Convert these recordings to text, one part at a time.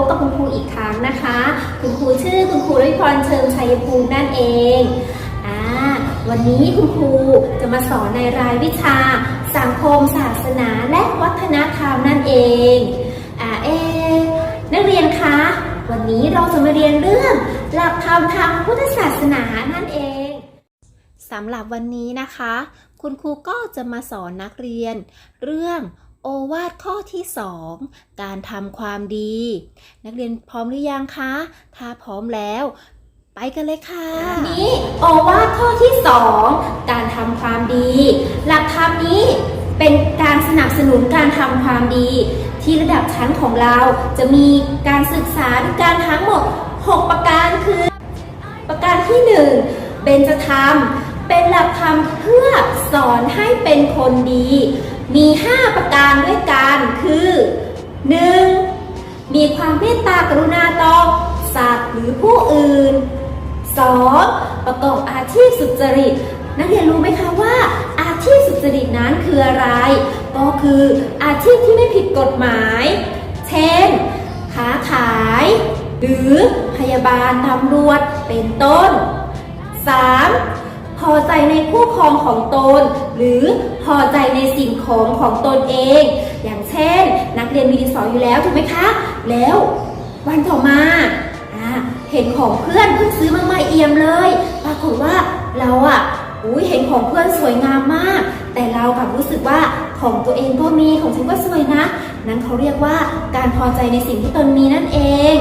บกับคุณครูอีกครั้งนะคะ คุณครูชื่อคุณครูรวิพรเชิงชัยภูมินั่นเองอ่าวันนี้คุณครูจะมาสอนในรายวิชา สังคมศาสนาและวัฒนธรรมนั่นเองอ่าเอนักเรียนคะ วันนี้เราจะมาเรียนเรื่องหลักธรรมทางพุทธศาสนานั่นเองสำหรับวันนี้นะคะ คุณครูก็จะมาสอนนักเรียน เรื่อง โอวาทข้อที่ 2 การทำความดี นักเรียนพร้อมหรือยังคะ ถ้าพร้อมแล้ว ไปกันเลยค่ะ นี้โอวาทข้อที่ 2 การทำความดี หลักธรรมนี้เป็นการสนับสนุนการทำความดี ที่ระดับชั้นของเราจะมีการศึกษาด้วยการทั้งหมด 6 ประการคือ ประการที่ 1 เบญจธรรม เป็นหลักธรรมเพื่อสอนให้เป็นคนดี มี 5 ประการด้วยกันคือ 1. มีความเมตตากรุณาต่อสัตว์หรือผู้อื่น 2. ประกอบอาชีพสุจริต นักเรียนรู้ไหมคะว่า อาชีพสุจริตนั้นคืออะไร ก็คืออาชีพที่ไม่ผิดกฎหมาย เช่นค้าขาย หรือพยาบาลตำรวจเป็นต้น 3. พอใจในคู่ครองของตน หรือ พอใจในสิ่งของของตนเอง อย่างเช่น นักเรียนมีดินสออยู่แล้วถูกไหมคะ แล้ววันต่อมาเห็นของเพื่อนเพิ่งซื้อมาใหม่เอี่ยมเลย ปรากฏว่าเราอะอุ้ยเห็นของเพื่อนสวยงามมาก แต่เรากลับรู้สึกว่าของตัวเองก็มีของฉันก็สวยนะ นั้นเขาเรียกว่าการพอใจในสิ่งที่ตนมีนั่นเอง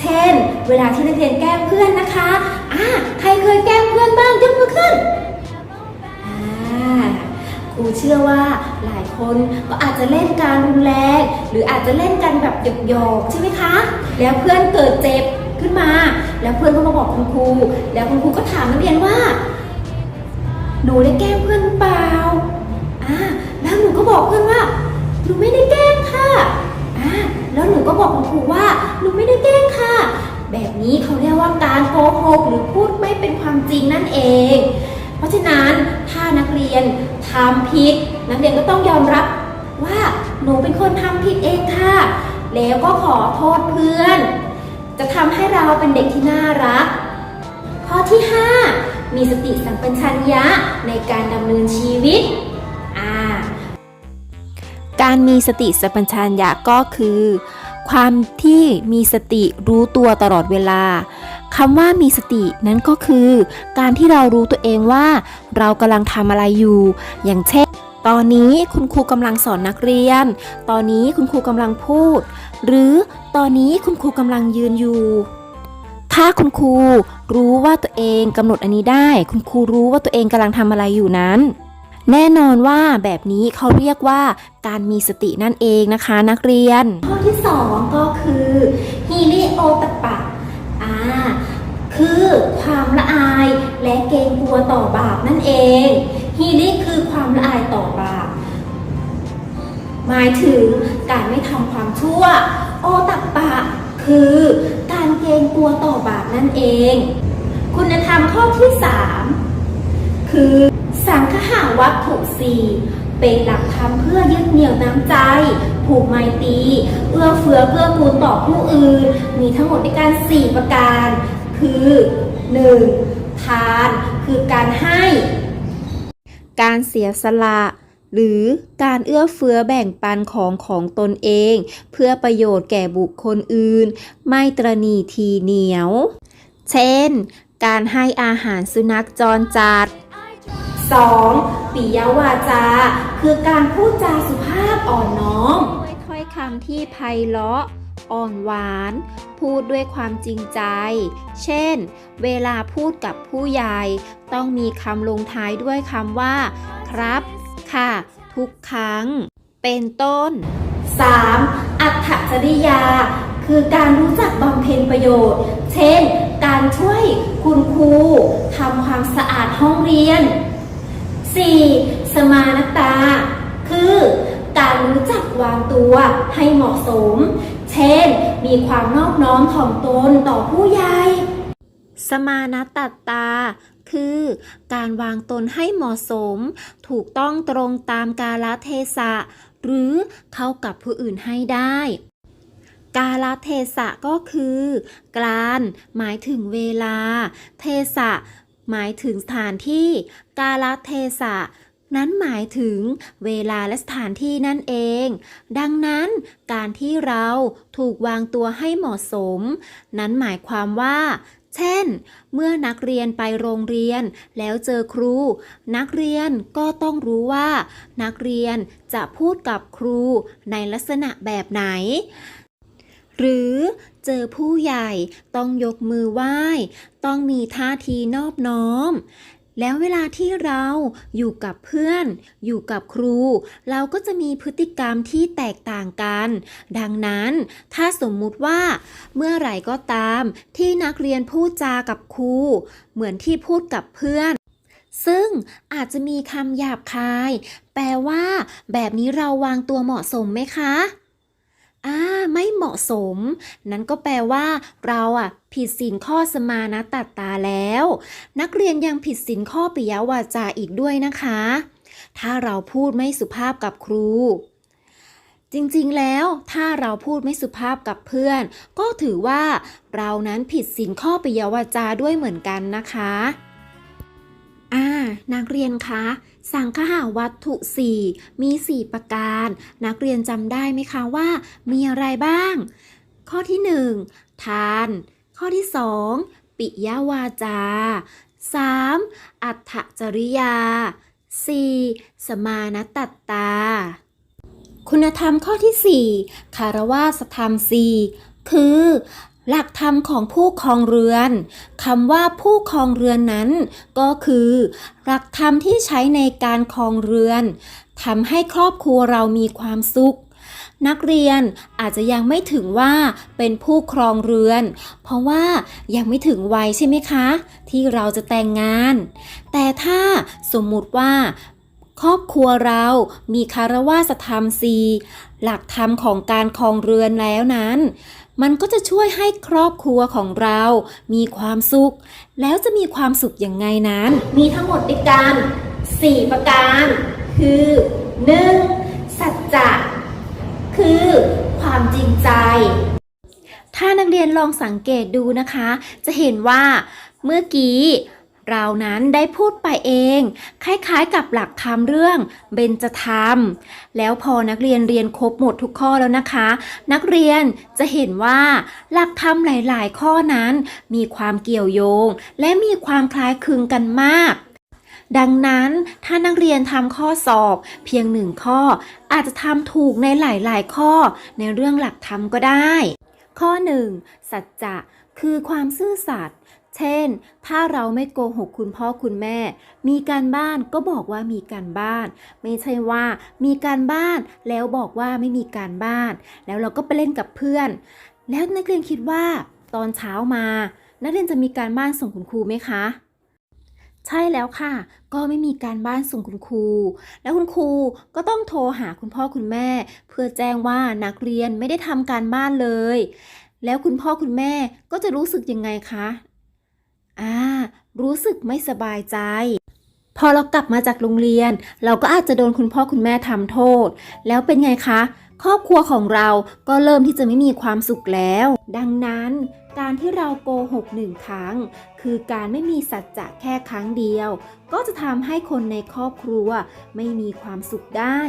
เช่น เวลาที่นักเรียนแกล้งเพื่อนนะคะอ่าใครเคยแกล้งเพื่อนบ้างยกมือขึ้น ครูเชื่อว่าหลายคนก็อาจจะเล่นการรุนแรงหรืออาจจะเล่นกันแบบหยอกๆใช่ไหมคะ แล้วเพื่อนเกิดเจ็บขึ้นมา แล้วเพื่อนก็มาบอกคุณครู แล้วคุณครูก็ถามนักเรียนว่า หนูได้แกล้งเพื่อนเปล่าอ่าแล้วหนูก็บอกเพื่อนว่าหนูไม่ได้แกล้งค่ะอ่าแล้วหนูก็บอกคุณครูว่าหนูไม่ได้แกล้งค่ะ แบบนี้เขาเรียกว่าการโกหกหรือพูดไม่เป็นความจริงนั่นเอง เพราะฉะนั้นถ้านักเรียนทำผิด นักเรียนก็ต้องยอมรับว่าหนูเป็นคนทำผิดเองค่ะ แล้วก็ขอโทษเพื่อน จะทำให้เราเป็นเด็กที่น่ารัก ข้อที่ 5 มีสติสัมปชัญญะในการดำเนินชีวิตอ่าการมีสติสัมปชัญญะก็คือ ความที่มีสติรู้ตัวตลอดเวลา คำว่ามีสตินั้นก็คือ การที่เรารู้ตัวเองว่า เรากำลังทำอะไรอยู่ อย่างเช่น ตอนนี้คุณครูกำลังสอนนักเรียน ตอนนี้คุณครูกำลังพูด หรือตอนนี้คุณครูกำลังยืนอยู่ถ้าคุณครูรู้ว่าตัวเองกำหนดอันนี้ได้ คุณครูรู้ว่าตัวเองกำลังทำอะไรอยู่นั้น แน่นอนว่าแบบนี้เขาเรียกว่าการมีสตินั่นเองนะคะนักเรียน ข้อที่ 2 ก็คือฮีริโอตปะ คือความละอายและเกรงกลัวต่อบาปนั่นเองฮีริคือความละอายต่อบาปหมายถึงการไม่ทำความชั่ว โอตัปปะ คือการเกรงกลัวต่อบาปนั่นเอง คุณธรรมข้อที่ 3 คือสังคหาวัตถุสีเป็นหลักธรรมเพื่อยึดเหนี่ยวน้ำใจ ผูกไมตรีเอื้อเฟื้อเพื่อกูลต่อผู้อื่น มีทั้งหมดด้วยกัน4ประการ คือ 1. ทานคือการให้ การเสียสละหรือการเอื้อเฟื้อแบ่งปันของของตนเอง เพื่อประโยชน์แก่บุคคลอื่น ไม่ตรณีทีเหนียว เช่น การให้อาหารสุนัขจรจัด 2. ปิยวาจา คือการพูดจาสุภาพอ่อนน้อมด้วยถ้อยคำที่ไพเราะ อ่อนหวาน พูดด้วยความจริงใจ เช่น เวลาพูดกับผู้ใหญ่ ต้องมีคำลงท้ายด้วยคำว่า ครับ ค่ะ ทุกครั้ง เป็นต้น 3. อัตถจริยา คือการรู้จักบำเพ็ญประโยชน์ เช่น การช่วยคุณครูทำความสะอาดห้องเรียน 4. สมานตา คือการรู้จักวางตัวให้เหมาะสม เช่น มีความนอบน้อมถ่อมตนต่อผู้ใหญ่ สมานตัตตา คือการวางตนให้เหมาะสม ถูกต้องตรงตามกาลเทศะ หรือเข้ากับผู้อื่นให้ได้กาลเทศะก็คือ การหมายถึงเวลา เทศะ หมายถึงสถานที่กาลเทศะ นั้นหมายถึงเวลาและสถานที่นั่นเอง ดังนั้นการที่เราถูกวางตัวให้เหมาะสม นั้นหมายความว่าเช่น เมื่อนักเรียนไปโรงเรียนแล้วเจอครู นักเรียนก็ต้องรู้ว่า นักเรียนจะพูดกับครูในลักษณะแบบไหน หรือ เจอผู้ใหญ่ต้องยกมือไหว้ ต้องมีท่าทีนอบน้อม แล้วเวลาที่เราอยู่กับเพื่อน อยู่กับครู เราก็จะมีพฤติกรรมที่แตกต่างกัน ดังนั้นถ้าสมมุติว่า เมื่อไหร่ก็ตามที่นักเรียนพูดจากับครู เหมือนที่พูดกับเพื่อนซึ่งอาจจะมีคำหยาบคาย แปลว่า แบบนี้เราวางตัวเหมาะสมไหมคะ อ่าไม่เหมาะสม นั้นก็แปลว่า เราอะ ผิดศีลข้อสมานะตัดตาแล้ว นักเรียนยังผิดศีลข้อปิยวาจาอีกด้วยนะคะ ถ้าเราพูดไม่สุภาพกับครู จริงๆแล้ว ถ้าเราพูดไม่สุภาพกับเพื่อน ก็ถือว่า เรานั้นผิดศีลข้อปิยวาจาด้วยเหมือนกันนะคะ นักเรียนคะ สังคหาวัตถุ4มี 4 ประการ นักเรียนจำได้ไหมคะว่า มีอะไรบ้าง ข้อที่ 1 ทาน ข้อที่ 2 ปิยวาจา 3. อัตถจริยา 4. สมานตัตตา คุณธรรมข้อที่ 4 คารวาสธรรม 4 คือ หลักธรรมของผู้ครองเรือนคำว่าผู้ครองเรือนนั้น ก็คือ หลักธรรมที่ใช้ในการครองเรือนทำให้ครอบครัวเรามีความสุข นักเรียนอาจจะยังไม่ถึงว่าเป็นผู้ครองเรือน เพราะว่ายังไม่ถึงวัยใช่ไหมคะ ที่เราจะแต่งงาน แต่ถ้าสมมุติว่าครอบครัวเรามีคารวาสธรรมสีหลักธรรมของการครองเรือนแล้วนั้น มันก็จะช่วยให้ครอบครัวของเรา มีความสุข แล้วจะมีความสุขอย่างไงนั้น มีทั้งหมดด้วยกัน 4 ประการ คือ 1. สัจจะคือความจริงใจ ถ้านักเรียนลองสังเกตดูนะคะ จะเห็นว่าเมื่อกี้ เรานั้นได้พูดไปเอง คล้ายๆกับหลักธรรมเรื่องเบญจธรรม แล้วพอนักเรียนเรียนครบหมดทุกข้อแล้วนะคะ นักเรียนจะเห็นว่าหลักธรรมหลาย ๆ ข้อนั้น มีความเกี่ยวโยง และมีความคล้ายคลึงกันมากดังนั้นถ้านักเรียนทำข้อสอบ เพียงหนึ่งข้อ อาจจะทำถูกในหลายๆ ข้อในเรื่องหลักธรรมก็ได้ ข้อ 1. สัจจะคือความซื่อสัตย์ เช่น ถ้าเราไม่โกหกคุณพ่อคุณแม่ มีการบ้านก็บอกว่ามีการบ้าน ไม่ใช่ว่ามีการบ้านแล้วบอกว่าไม่มีการบ้าน แล้วเราก็ไปเล่นกับเพื่อน แล้วนักเรียนคิดว่า ตอนเช้ามา นักเรียนจะมีการบ้านส่งคุณครูไหมคะใช่แล้วค่ะ ก็ไม่มีการบ้านส่งคุณครู แล้วคุณครูก็ต้องโทรหาคุณพ่อคุณแม่ เพื่อแจ้งว่านักเรียนไม่ได้ทำการบ้านเลย แล้วคุณพ่อคุณแม่ก็จะรู้สึกยังไงคะ อ่า รู้สึกไม่สบายใจ พอเรากลับมาจากโรงเรียน เราก็อาจจะโดนคุณพ่อคุณแม่ทำโทษ แล้วเป็นไงคะ ครอบครัวของเราก็เริ่มที่จะไม่มีความสุขแล้ว ดังนั้นการที่เราโกหกหนึ่งครั้ง คือการไม่มีสัจจะแค่ครั้งเดียว ก็จะทำให้คนในครอบครัวไม่มีความสุขได้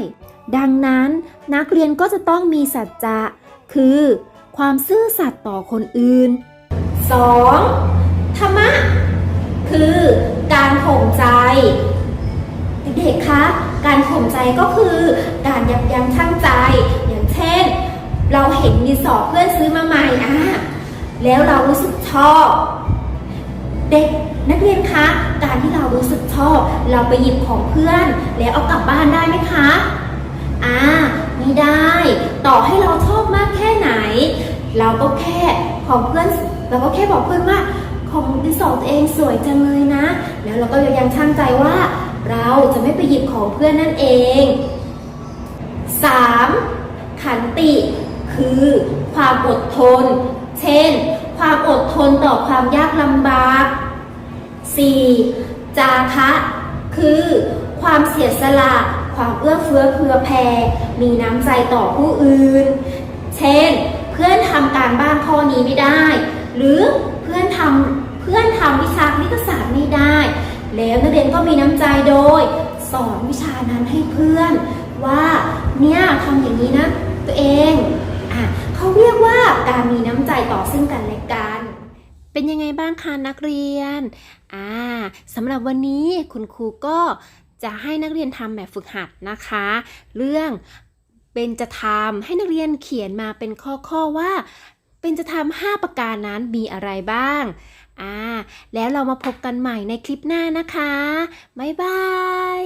ดังนั้นนักเรียนก็จะต้องมีสัจจะ คือ ความซื่อสัตย์ต่อคนอื่น 2. ธรรมะ คือการข่มใจ เด็กๆคะการข่มใจก็คือการยับยั้งชั่งใจ อย่างเช่น เราเห็นมีสอบเพื่อนซื้อมาใหม่อะแล้วเรารู้สึกชอบ เด็กนักเรียนคะ การที่เรารู้สึกชอบ เราไปหยิบของเพื่อน แล้วเอากลับบ้านได้ไหมคะอ่าไม่ได้ ต่อให้เราชอบมากแค่ไหน เราก็แค่ของเพื่อนเราก็แค่บอกเพื่อนว่า ของดินสอตัวเองสวยจังเลยนะ แล้วเราก็ยังชั่งใจว่า เราจะไม่ไปหยิบของเพื่อนนั่นเอง 3. ขันติคือความอดทน เช่น ความอดทนต่อความยากลำบาก 4. จาคะคือความเสียสละ ความเอื้อเฟื้อเผื่อแผ่ มีน้ำใจต่อผู้อื่น เช่น เพื่อนทำการบ้านข้อนี้ไม่ได้ หรือ ทำเพื่อนทำวิชาคณิตศาสตร์ไม่ได้ แล้วนักเรียนก็มีน้ำใจโดย สอนวิชานั้นให้เพื่อน ว่าเนี่ยทำอย่างนี้นะ ตัวเองอะเขาเรียกว่าการมีน้ำใจต่อซึ่งกันและกันเป็นยังไงบ้างคะนักเรียน อ่าสำหรับวันนี้คุณครูก็จะให้นักเรียนทำแบบฝึกหัดนะคะ เรื่องเป็นจะทำให้นักเรียนเขียนมาเป็นข้อๆว่า เป็นจะทำห้าประการนั้นมีอะไรบ้าง อ่า แล้วเรามาพบกันใหม่ในคลิปหน้านะคะ บ๊ายบาย